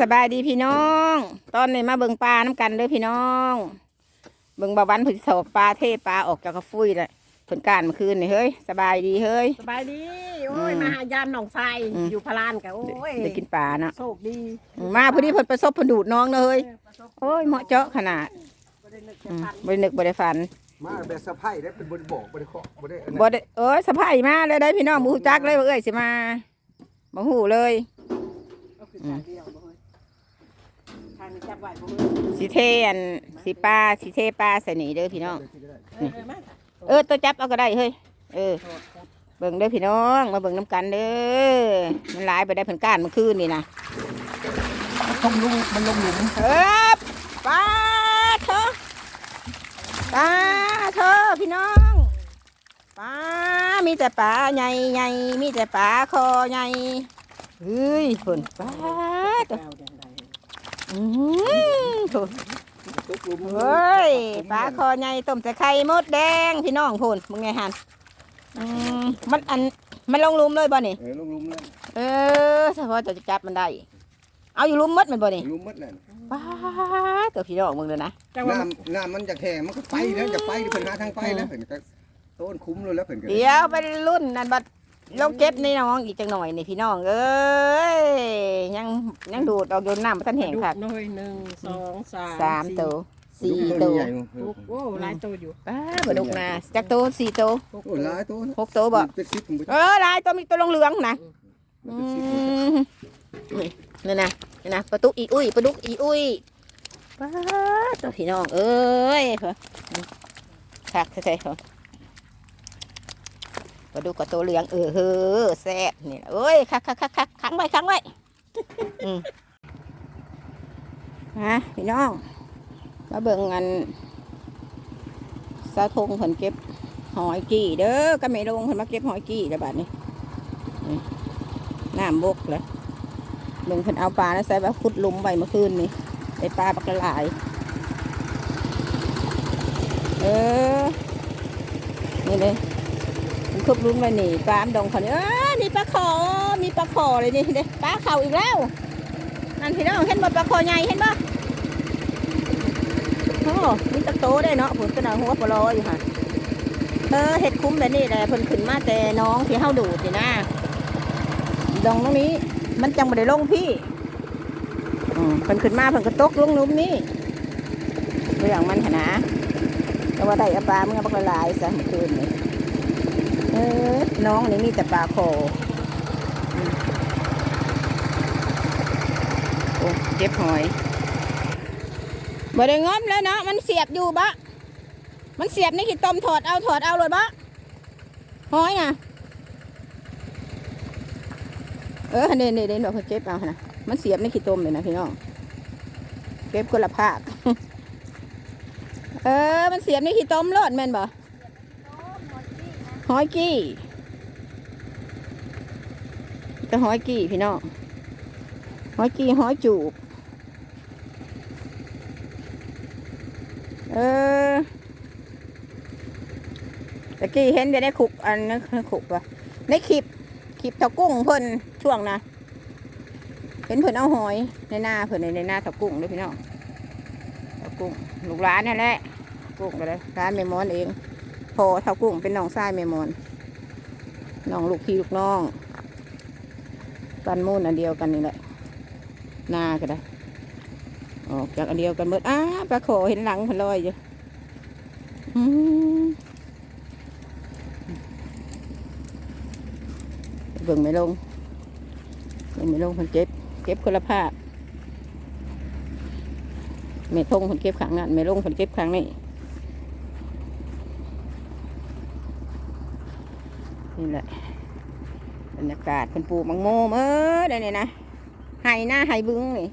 สบายดีพี่น้อง ตอนนี้มาเบิ่งปลาน้ำกันเด้อพี่น้อง เบิ่งบาวันผุดสอบปลาเทปลาออกจากกระฟุ้ยเลยผลการเมื่อคืนนี่เฮ้ยสบายดีเฮ้ย สบายดี โอ้ย อืมมาหายามหนองทรายอืม อยู่พารานกับโอ้ยได้กินปลาเนาะโชคดีอืมมาพอดีผลประสบผลดูดน้องเนอะเฮ้ยเออประสบโอ้ยเหมาะเจาะขนาดบ่ได้นึกอืจะมทันบรินึกบริฟันมาแบบสะพายได้เป็นบริบอกบริเคาะบริอันนั้นบริเอ้ยสะพายมาเลยได้พี่น้องบูจักเลยว่าเอ้ยสิมาบ่หูเลย ก็คือการเดียวบ่เฮ้ยทางนี้ จับไหวบ่เฮ้ยสิเทอันสิปลาสิเทปลาใส่นี่เด้อพี่น้องเออเออมาเออตัวจับเอาก็ได้เฮ้ย เออโทษโทษเบิ่งเด้อพี่น้อง มาเบิ่งน้ำกันเด้อ มันหลายไปได้เพิ่นก้านเมื่อคืนนี่นะลงลุมมันลงหลุมเฮ้ยปลาเถอะปลาเถอะพี่น้องปลามีแต่ปลาใหญ่ใหญ่มีแต่ปลาคอใหญ่เฮ้ยเพิ่นปลาเถอะแก้วเดียวใด อืมโถ่เฮ้ยปลาคอใหญ่ต้มใส่ไข่มดแดงพี่น้องพูนมึงไงหันอืมมันอันมันลงหลุมเลยบ่นี่ เออลงหลุมนั่นเออเฉพาะจะจับมันได้ เอาอยู่หลุมมดมันบ่นี่หลุมมัดนั่นป้าดตัวพี่น้องมึงเลยนะจังว่ามันน้ำน้ำมันจะแข็งมันก็ไปแล้วจะไปเพิ่นหาทางไปแล้วเพิ่นก็ต้นคุ้มเลยแล้วเพิ่นก็เดี๋ยวไปรุ่นนั่นบัด ลงเก็บนี่น้องอีกจังหน่อยนี่พี่น้องเอ้ยยังยังดูดออกโยนน้ำมาทันแห้งดุค่ะหน่อยหนึ่งสองสามสามตัวสี่ลูกตัวใหญ่หกโอ้หลายตัวอยู่ป้าบดุกนะจักตัวสี่ตัวหกโอ้หลายตัวนะหกตัวบ่เป็นสิบผมเออหลายตัวมีตัวลงเหลืองนะเป็นอืสิบมนี่นะนี่นะปลาตุกอีอุ้ยปลาดุกอีอุ้ยป้าดตัวพี่น้องเอ้ยเหรอคักใช่ๆเหรอ ปลาดุกกับตัวเหลืองเออเฮ้อแซ่บนี่ล่ะเอ้ยคักคักคักคักขังไว้ขังไว้ฮะพี่น้อง มาเบิ่งอันสาวทงเพิ่นเก็บหอยกี้เด้อก็ไม่ลงเพิ่นมาเก็บหอยกี้แล้วบัดนี่น้ำบกเลยเบิ่งเพิ่นเอาปลาแล้วใส่แบบขุดลุมไว้เมื่อคืนนี่ไอปลาปักละลาย เออ นี่เลย มันคุบลุ้มไปนี่ปลาอันดงเขาเนี่ยเอ้ยมีปลาขอมีปลาขอเลยนี่เด้ปลาเข่าอีกแล้วนั่นพี่น้องเห็นบ่ปลาขอใหญ่เห็นบ่โอ้มีตะโตได้เนาะผลกระดาหัวปลออยู่ค่ะเออเห็ดคุ้มแบบนี้แหละเพิ่นขึ้นมาแต่น้องที่เฮาดูดนี่นะดองตรงนี้มันจังบ่ได้ลงพี่เพิ่นขึ้นมาเพิ่นก็ตกลงหลุมนี้เรื่องมันหนนะแต่ว่าได้อปลาเมื่อบักละลายซะเมื่อคืนนี่ เออน้องนี่มีแต่ปลาโคโอ้เจ็บหอยบ่ได้งอมแล้วเนาะมันเสียบอยู่บะมันเสียบในขีดต้มถอดเอาถอดเอาเลยบะหอยน่ะเออเด่เด่เด่นบอกเขาเก็บเอานะมันเสียบในขีดต้มเลยนะพี่น้องเก็บคนละภาคเออ มันเสียบในขีดต้มรอดแม่นบ่ หอยกี้ก็หอยกี้พี่น้องหอยกี้หอยจูบเออตะกี้เห็นไปได้ขุกอันนั้นขุกวะในคลิปคลิปตากุ้งเพิ่นช่วงนะเห็นเพิ่นเอาหอยในหน้าเพิ่นในในหน้าตากุ้งด้วยพี่น้องตากุ้งลูกร้านนั่นแหละกุ้งก็เลยร้านแม่มอนเอง พอเท่ากุ้งเป็นน้องทรายแม่มอนน้องลูกพี่ลูกน้องปันมูนอันเดียวกันนี่แหละหน้าก็ได้ออกจากอันเดียวกันหมดอ้าปลาโขเห็นหลังพนลอยอยู่อืมเบิ่งไม่ลงเบิ่งไม่ลงคนเก็บ เก็บคนละภาพไม่ทงคนเก็บขังนั่นไม่ลงคนเก็บขังนี่ นี่แหละบรรยากาศเป็นปลูกมังโมมเออเดี๋ยวนี้นะไห้หน้าไห้บึ้งนี่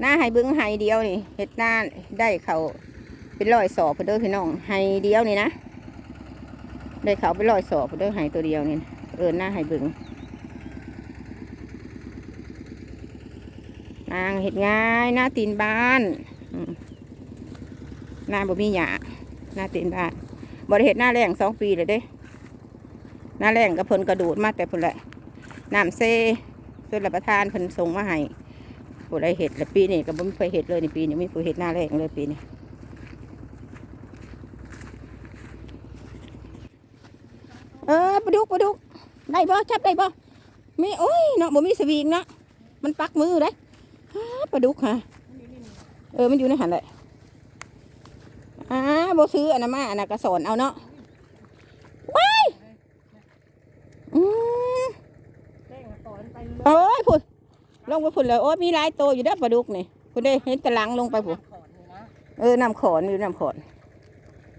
หน้าไห้บึ้งไห้เดียวนี่เห็ดหน้าได้เขาเป็นรอยสอบเพนเด้อพี่น้องไห้เดียวนี่นะได้เขาเป็นรอยสอบเพนเด้อไห้ตัวเดียวนี่เออหน้าไห้บึ้งนางเห็ดง่ายหน้าตีนบ้านหน้าบ่มีหยาหน้าตีนบ้านบริเหตุหน้าแรงสองปีเลยเด้ หน้าแรงกับเพิ่นกระโดดมาแต่เพิ่นแหละน้ำเซส่วนรับประทานเพิ่นส่งมาให้ผู้ใดเห็ดล้วปีนี้ก็บ่มีผู้เห็ดเลยในปีนี้มีผู้เห็ดหน้าแรงเลยปีนี้เออปลาดุกปลาดุกได้บ่จับได้บ่มีโอ้ยเนาะบ่มีสวิงเนาะมันปักมือได้ปลาดุกฮะเออมันอยู่ในหันแหละอ่าบ่ซื้ออันนั้นมาอันนั้นก็สอนเอาเนาะว้ายอืม แจ้งต่อไปเรื่อย โอ้ยพุ่น ลงไปพุ่นเลยโอ้ยมีหลายโตวอยู่เด้อปลาดุกนี่พุ่นได้เห็นแตะลังลงไปพุ่นขอนนี่นะเออน้ำขอนอยู่น้ำขอน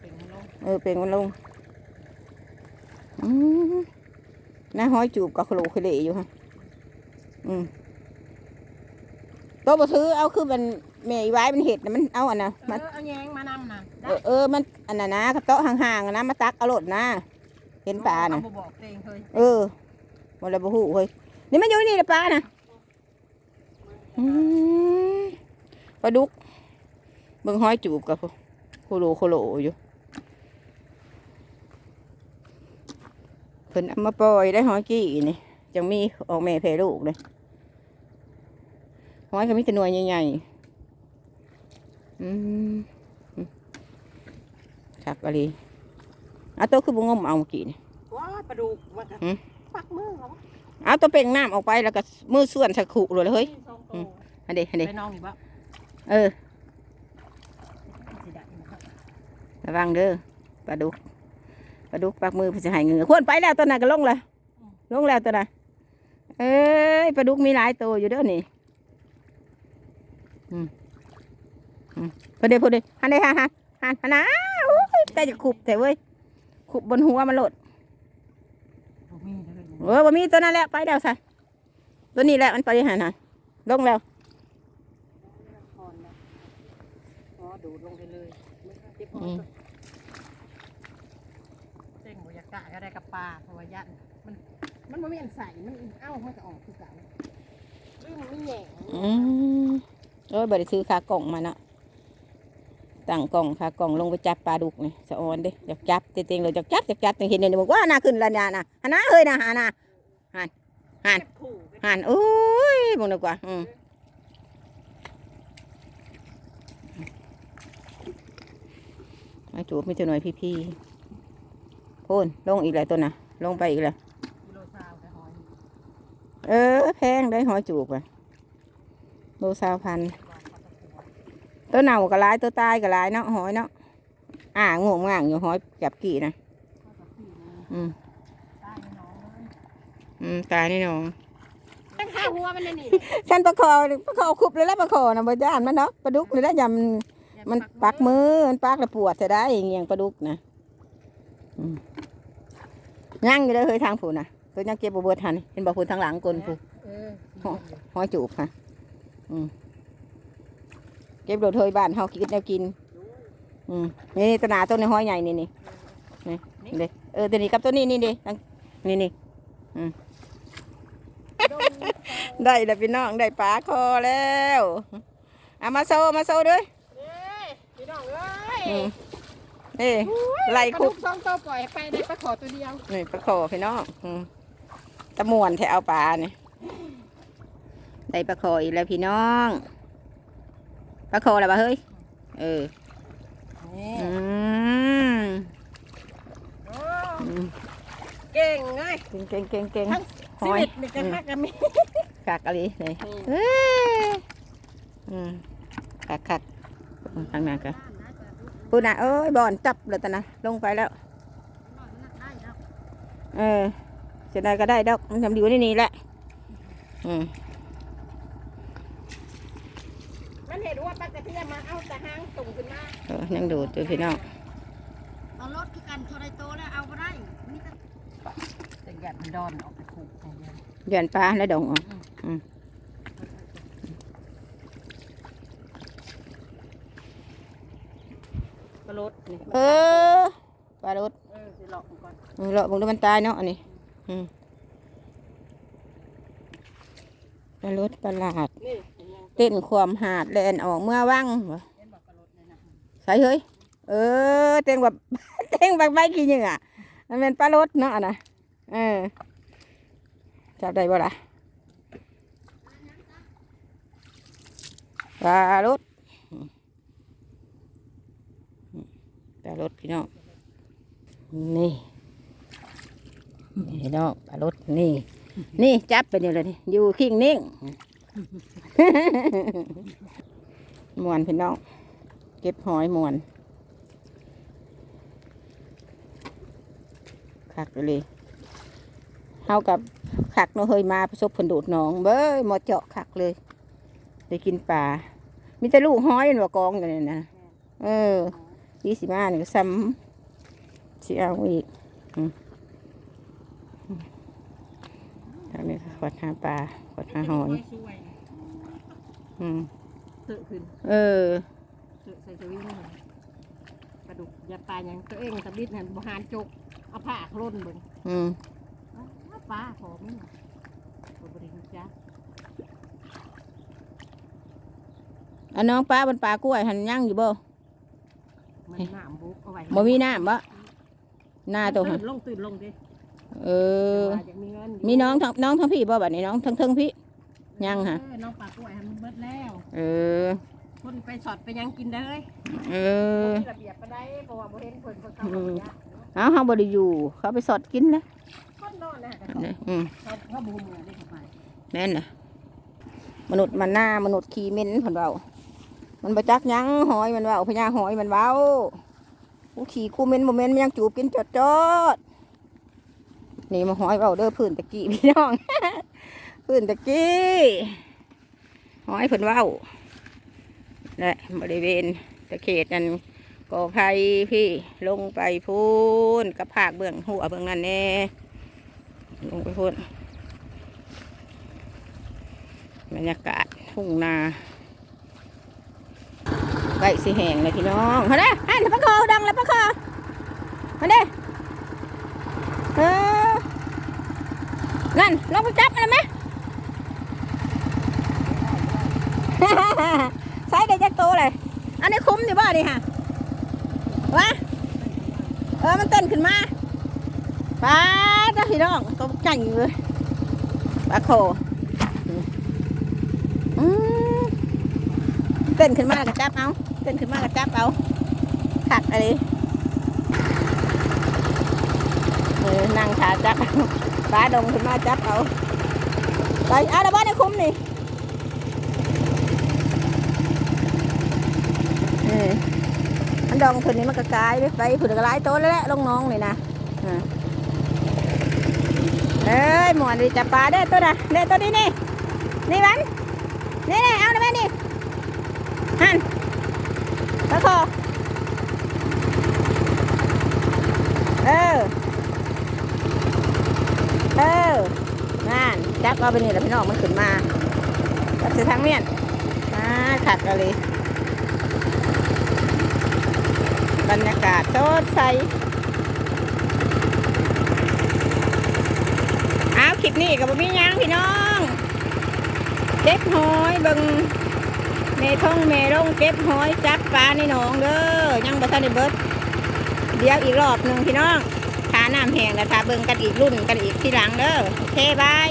เป็นลงเออเป็นมันลงอืมน้าห้อยจูบกับขลุขเลอยู่ฮะอืมตัวบ่ซื้อเอาคือมันแม่อีไว้มันเห็ดนะมันเอาอันน่ะเอมันอเอาแยงมานำนะเออเออมันอันน่ะนะกระโต๊ะห่างๆอะนะมาตักเอารถนะเห็นปลาน่ะ เอบอกเองเคยเออมันเลยบ่ฮู้เฮ้ยนี่มันอยู่นี่ละปลาน่ะอืม ปลาดุก เบิ่งห้อยจูบกับโคโลโคโลอยู่เพิ่นเอามาปล่อยได้ห้อยกี้นี่จังมีออกแม่แพร่ลูกเลยห้อยก็มีแต่หน่วยใหญ่ๆอืมอืมคักอะไรเอาตัวคือบุงมเอาเมื่อกี้นี่ว้าปลาดุกมันก็หืมปักมือเขาเอาตัวเป่งน้ำออกไปแล้วก็มือส่วนสักขุเลยเฮ้ยส องอืตัวมอันเดอันเดไปน้องนี่บ่เออสิได้นะครับระวังเด้อปลาดุกปลาดุกปักมือเพื่อจะใหายเงือควรไปแล้วตัวนั้นก็ลงเลยลงแล้วตัวนั้นเอ้ยปลาดุกมีหลายตัวอยู่เด้อนี่อืมอืมพอดีพอดีฮันเดฮันฮันฮันฮันนะโอ้ยแต่จะขุบแต่เว้ยขุบบนหัวมันโหลดบ่มีเลยเออบ่มีตัวนั้นแหละไปแล้วซะตัวนี้แหละมันไปหันหันลงแล้ว คอนนะอ๋อดูดลงไปเลยเจ็บ อืมเจ้งบ่อยากกะก็ได้กับปลาเพราะว่ายันมันมันบ่มีอันใส่มันเอ้ามันก็ออกคือกันลืมมันไม่แหย่งอืมโอ้ยบริซื้อคากล่องมาเนาะตั้งกล่องคากล่องลงไปจับปลาดุกนี่สะออนเด้อยากจับเต็งๆเลยอยากจับอยากจับจังเห็นเนี่ยบอกว่าน่าขึ้นแล้วเนี่ยนะหันนะเฮ้ยนะหันนะเจ็บขู่กันหันโอ้ยมองดีกว่า อืม ไอ้จูบมีตัวหน่อยพี่ๆโพ่นลงอีกแล้วตัวน่ะลงไปอีกแล้วกิโลซาวไปหอยเออ แพงได้หอยจูบอะโลสาวพันตัวเน่าก็ร้ายตัวตายก็ร้ายเนาะหอยเนาะอ่างงง่างอยู่หอยจับกี่นะอืมตายน้องเลยอืมตายนี่น้องตั้งข้าหัวมันเลยนี่ฉันประคอประคอคุบเลยแล้วประคอนะบ่ย่านมันเนาะปลาดุกเลยแล้วยำ มันปักมือ มันปักแล้วปวดจะได้อย่างเงี้ยปลาดุกนะอืมย่างอยู่เลยเฮ้ยทางผูนะตัวยังเก็บบ่เบิดทันเห็นบ่ผูทางหลังกลนผูเออหอยจูบค่ะอืมเก็บโดดเฮยบ้านเฮากินแนวกิน อืมนี่นี่ตัวหนาตัวในห้อยใหญ่นี่นี่นี่นี่เด้เออตัวนี้กับตัวนี้นี่เด้ทั้งนี่นี่อืมได้แล้วพี่น้องได้ปลาคอแล้วเอามาโซมาโซด้วยเอ้ยพี่น้องเอ้ยอืมนี่ไล่คุกปลาดุกสองตัวปล่อยไปได้ปลาขอตัวเดียวนี่ปลาคอพี่น้องอืมตะมวนแถวเอาปลาเนี่ยได้ปลาคออีกแล้วพี่น้องปลาคอแล้วปะเฮ้ยเออนี่อืมโอ้อืมเก่งเลยเก่งเก่งเก่งเก่งทั้งหชีอยวิตนี่ก็ฮักกันมีคักอะไรเลยเอ้ยอืมคักคักอืมทางนั้นก็พู ดนะเอ้ยบอนจับเลยตอนนะลงไปแล้ว เออจะได้ก็ได้ดอกมันทำอยู่ในนี่แหละ อืมมันเห็นว่าปลากระเทียมมาเอาแต่หางตุ่มขึ้นมาเออยังดูดอยู่พี่น้องเอารถคือกันโทรไดโตแล้วเอาก็ได้นี่ก็แต่แกมันดอนออกไปผูกอย่างเดียวเดือนปลาแล้วดองออกอืม ก็รถนี่เออปลารดเออสิหลอกมันก่อนเออเลาะมึงดูมันตายเนาะอันนี้อืมปลารดปลาหลาดนี่เห็นยังเต้นความหาดแลนออกเมื่อว่างวะเห็นบอกกระรถเลยนะใส่เฮ้ยเออเต้นแบบ เต้นแบบใบขี้เหงื่อมันเป็นปลารดเนาะนะเออจับได้บ่ล่ะปลารถ ปลารถพี่น้องนี่นี่พี่น้องปลารถนี่ นี่จับไปนี่เลยนี่อยู่ขิงนิ่งมวนพี่น้องเก็บหอยมวนคักเลยเฮากับคักเนาะเฮยมาประสบผลดูดหนองเบ้ยหมอเจาะคักเลยได้กินปลามีแต่ลูกห้อยเป็นว่ากองอยู่นี่นะเออ ยี่สิบห้านี่ก็ซ้ำสิเอาอีกอืมอืมทางนี้ก็ขวดหาปลาขวดหาหอยสวยอืมๆตื่นขึ้นเออตื่นใส่สวิงกระดูกยาปลาอย่างตัวเองสบิดนั่นบหารจกเอาผ้าโคล้นเบิ่งอืมอ้าวปลาหอมนี่บ่บริหารจ้าอันน้องปลาบนปลากล้วยหันย่างอยู่บ่ มันน้ำบุกเอาไว้บ่มีน้ำบ่หน้าตัวหัตื่นนลงตื่นลงดิเออ ว่าอยากมีเงินยู่มีน้องทั้งน้องทั้งพี่บ่บัดนี้น้องทั้งเทั้งพี่ ยังฮะ เออน้องปลากล้วยให้มันเบิดแล้วเออ คนไปสอดไปยังกินได้เลยเออ มีระเบียบไปได้เพราะว่าบ่เห็นเพิ่นเพิ่นเข้ามาบ่ยากเอาเฮาบ่ได้อยู่ เขาไปสอดกินนะคนนอนนะแต่นี่อืมเขาเขาบูมือได้เข้าไปแม่นน่ะ มนุษย์มันหน้ามนุษย์ขี้เหม็นเพิ่นเว้า มันบ่จักยังหอยมันว้าพญาหอยมันเว้ากูขี่กูเม็นบ่เม็นมันยังจูบกินจดๆนี่มาหอยเว้าเด้อพื้นตะกี้พี่น้องพื้นตะกี้หอยเพิ่นเว้าและบริเวณตะเขตนั้นกอไผ่พี่ลงไปพูนกับภาคเบื้องหัวเบื้องนั้นแน่ลงไปพูนบรรยากาศทุ่งนา ใกล้สิแหงเลยพี่น้องเขาได้อันปลาคอดังแล้วปลาคอมาเด้เออนั่นลองไปจับมันไหมใส่ได้จักโตเลย อันนี้คุ้มดิบ่ดิฮะวะเออมันเต้นขึ้นมาปลาจ้าพี่น้องตัวจังอยู่เลยปลาโคอืมเต้นขึ้นมากระจับเอา เต้นขึ้นมากระจับเอาขัดอะไรเออนั่งขาจับเอาปลาดงขึ้นมาจับเอาไปเอาละบ้านในคุ้มนี่ออมันดองขึ้นนี่มันกระกายไปไปผุดกระไรโตแล้วแหละลงน้องนี่นะเอ้ยหมวนดีจับปลาเด้ตัวน่ะเด้ตัวนี้นี่นี่มันนี่นี่เอาได้ไหมนี่หัน ตะคอเออ เออนั่นจับเอาไปนี่แหล้วพี่น้องมันขึ้นมาจับใส่ทางเมียนมาขัดเอาเลย บรรยากาศสดใสเอาคลิปนี้กับพี่ยังพี่น้องเก็บหอยเบิ่ง เมท่องเมร่งเก็บห้อยจับปลาในหนองเด้อยังบ่ทันได้เบิดเดี๋ยวอีกรอบหนึ่งพี่น้องทาน้ำแห้งแล้วทาเบิ่งกันอีกรุ่นกันอีกทีหลังเด้อโอเคบาย